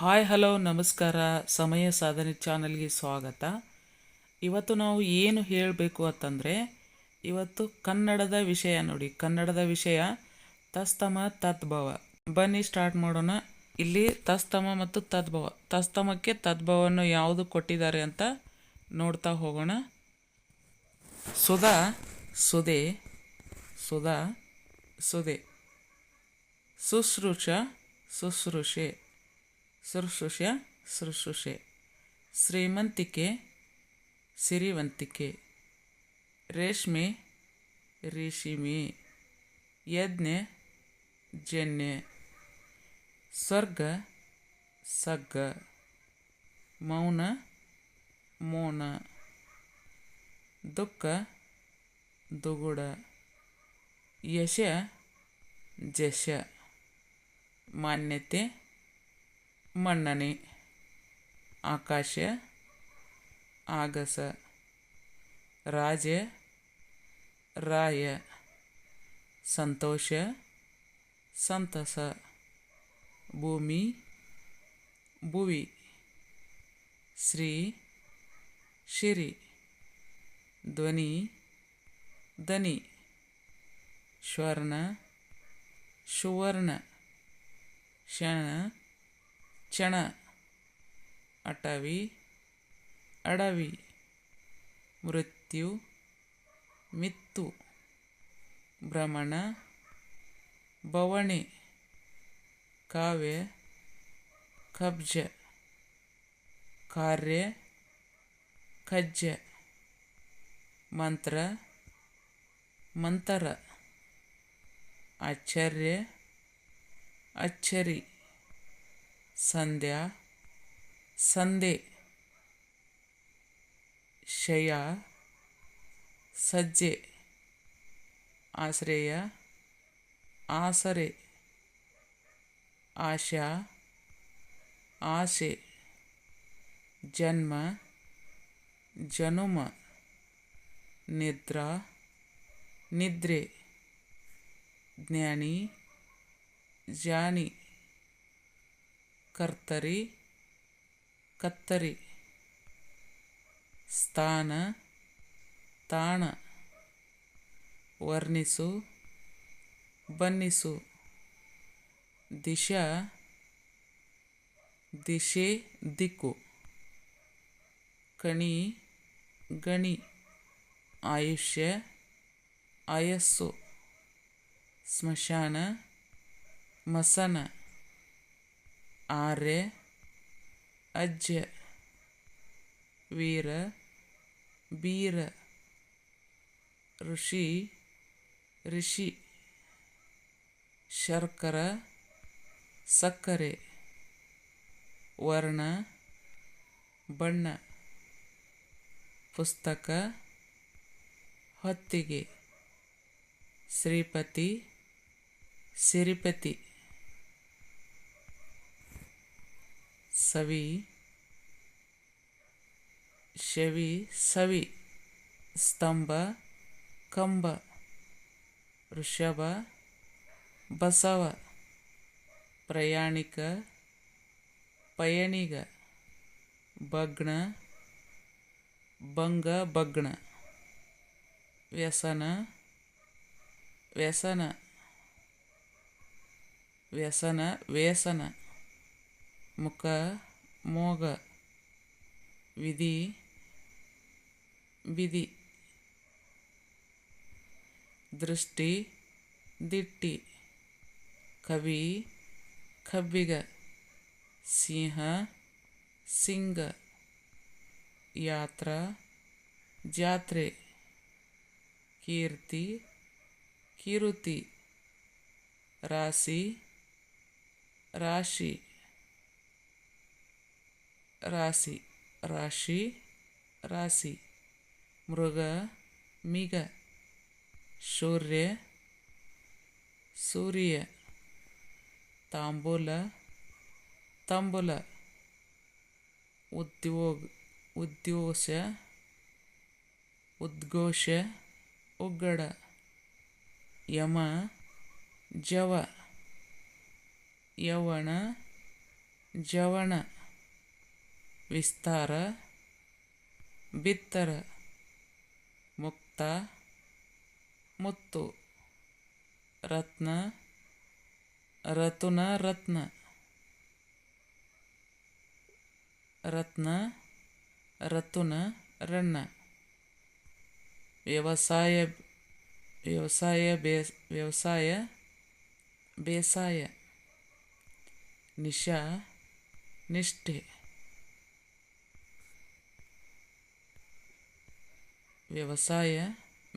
Hi, hello, ನಮಸ್ಕಾರ. ಸಮಯ ಸಾಧನೆ ಚಾನಲ್ಗೆ ಸ್ವಾಗತ. ಇವತ್ತು ನಾವು ಏನು ಹೇಳಬೇಕು ಅಂತಂದರೆ, ಇವತ್ತು ಕನ್ನಡದ ವಿಷಯ ನೋಡಿ. ಕನ್ನಡದ ವಿಷಯ, ತಸ್ತಮ ತದ್ಭವ ಬನ್ನಿ, ಸ್ಟಾರ್ಟ್ ಮಾಡೋಣ. ಇಲ್ಲಿ ತಸ್ತಮ ಮತ್ತು ತದ್ಭವ ತಸ್ತಮಕ್ಕೆ ತದ್ಭವವನ್ನು ಯಾವುದು ಕೊಟ್ಟಿದ್ದಾರೆ ಅಂತ ನೋಡ್ತಾ ಹೋಗೋಣ. ಸುಧಾ ಸುದೆ ಸುಧಾ ಸುದೆ. ಶುಶ್ರೂಷ, ಶುಶ್ರೂಷೆ. ಶುಶ್ರೂಷ ಶುಶ್ರೂಷೆ ಶ್ರೀಮಂತಿಕೆ, ಸಿರಿವಂತಿಕೆ. ರೇಷ್ಮೆ, ರೇಷಿಮೆ. ಯಜ್ಞೆ, ಜನ್ಯ. ಸ್ವರ್ಗ, ಸಗ್ಗ. ಮೌನ, ಮೋನ. ದುಃಖ, ದುಗುಡ. ಯಶ, ಜಶ. ಮಾನ್ಯತೆ ಮನ್ನಣೆ ಆಕಾಶ, ಆಗಸ, ರಾಜ, ರಾಯ, ಸಂತೋಷ, ಸಂತಸ, ಭೂಮಿ, ಭುವಿ, ಶ್ರೀ, ಶಿರಿ, ಧ್ವನಿ, ಧನಿ, ಸ್ವರ್ಣ, ಸುವರ್ಣ ಕ್ಷಣ ಚಣ ಅಟವಿ, ಅಡವಿ. ಮೃತ್ಯು, ಮಿತ್ತು. ಭ್ರಮಣ, ಬವಣೆ. ಕಾವ್ಯ, ಕಬ್ಜ. ಕಾರ್ಯ ಕಜ್ಜ ಮಂತ್ರ, ಮಂತರ. ಆಶ್ಚರ್ಯ, ಅಚ್ಚರಿ. संध्या संदे शया सज्जे आश्रय आसरे आशा आशे जन्म जनुम निद्रा निद्रे ज्ञानी जानी। ಕರ್ತರಿ, ಕತ್ತರಿ. ಸ್ಥಾನ, ತಾಣ. ವರ್ಣಿಸು, ಬನ್ನಿಸು. ದಿಶಾ, ದಿಶೆ, ದಿಕ್ಕು. ಕಣಿ, ಗಣಿ. ಆಯುಷ್ಯ, ಆಯಸ್ಸು. ಸ್ಮಶಾನ, ಮಸನ. ಆರ್ಯ ಅಜ್ಜ ವೀರ ಬೀರ ಋಷಿ ಋಷಿ ಶರ್ಕರ ಸಕ್ಕರೆ ವರ್ಣ ಬಣ್ಣ ಪುಸ್ತಕ ಹೊತ್ತಿಗೆ ಶ್ರೀಪತಿ ಸಿರಿಪತಿ. ಸವಿ, ಶವಿ, ಸವಿ, ಸ್ತಂಭ, ಕಂಬ, ವೃಷಭ, ಬಸವ, ಪ್ರಯಾಣಿಕ, ಪಯಣಿಗ, ಭಗ್ನ, ಭಂಗ ಭಗ್ನ, ವ್ಯಸನ ವ್ಯಸನ ವ್ಯಸನ ವ್ಯಸನ. ಮುಖ ಮೋಗ ವಿಧಿ ಬಿದಿ ದೃಷ್ಟಿ ದಿಟ್ಟಿ ಕವಿ ಕಬ್ಬಿಗ ಸಿಂಹ ಸಿಂಗ ಯಾತ್ರ ಜಾತ್ರೆ ಕೀರ್ತಿ ಕಿರುತಿ ರಾಶಿ ರಾಶಿ ರಾಶಿ ರಾಶಿ ರಾಶಿ, ಮೃಗ, ಮಿಗ ಸೂರ್ಯ ಸೂರ್ಯ, ತಾಂಬೂಲ, ತಂಬುಲ, ಉದ್ಯೋಗ, ಉದ್ಯೋಷ, ಉದ್ಘೋಷ, ಉಗ್ಗಡ, ಯಮ, ಜವ ಯವಣ ಜವಣ ವಿಸ್ತಾರ, ಬಿತ್ತರ, ಮುಕ್ತ, ಮುತ್ತು, ರತ್ನ, ರತುನ ರತ್ನ ರತ್ನ, ರತುನ ರಣ್ಣ. ವ್ಯವಸಾಯ ವ್ಯವಸಾಯ ಬೇ, ವ್ಯವಸಾಯ ಬೇಸಾಯ. ನಿಶಾ, ನಿಷ್ಠೆ. ವ್ಯವಸಾಯ,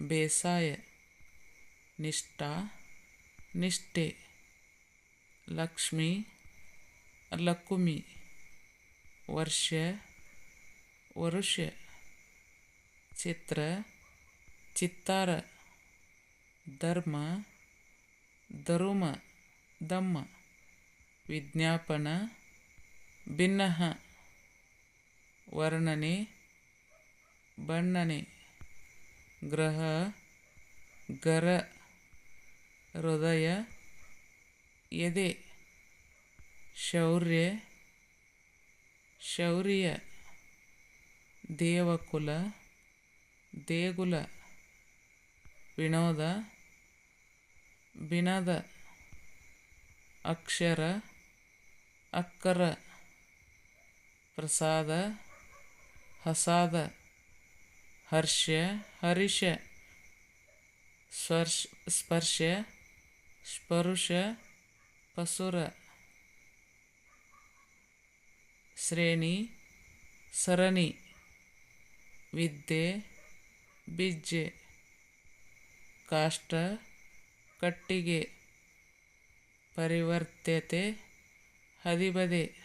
ಬೇಸಾಯ, ನಿಷ್ಠ, ನಿಷ್ಠೆ, ಲಕ್ಷ್ಮಿ, ಲಕುಮಿ, ವರ್ಷ, ವರುಷ, ಚಿತ್ರ, ಚಿತ್ತಾರ, ಧರ್ಮ, ಧರುಮ, ದಮ್ಮ, ವಿಜ್ಞಾಪನ ಭಿನ್ನಹ ವರ್ಣನೆ, ಬಣ್ಣನೆ. ಗ್ರಹ ಗರ ಹೃದಯ ಎದೆ ಶೌರ್ಯ ಶೌರ್ಯ ದೇವಕುಲ ದೇಗುಲ ವಿನೋದ ಬಿನದ ಅಕ್ಷರ ಅಕ್ಕರ ಪ್ರಸಾದ ಹಸಾದ. ಹರ್ಷ ಹರಿಷ ಸ್ಪರ್ಶ ಸ್ಪರ್ಶ ಸ್ಪರುಷ ಪಸುರ ಶ್ರೇಣಿ ಸರಣಿ ವಿದ್ಯೆ ಬಿಜ್ಜೆ ಕಾಷ್ಟ ಕಟ್ಟಿಗೆ ಪರಿವರ್ತ್ಯತೆ ಹದಿಬದೆ.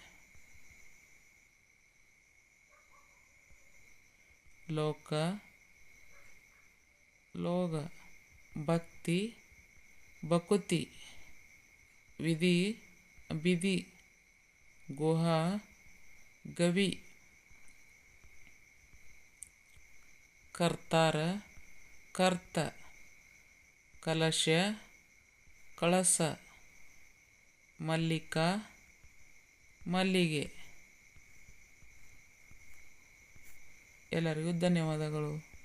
ಲೋಕ ಲೋಗ ಭಕ್ತಿ ಬಕುತಿ ವಿಧಿ ಬಿಧಿ ಗುಹಾ ಗವಿ ಕರ್ತಾರ ಕರ್ತ ಕಲಶ ಕಳಸ ಮಲ್ಲಿಕ ಮಲ್ಲಿಗೆ. ಎಲ್ಲರಿಗೂ ಧನ್ಯವಾದಗಳು.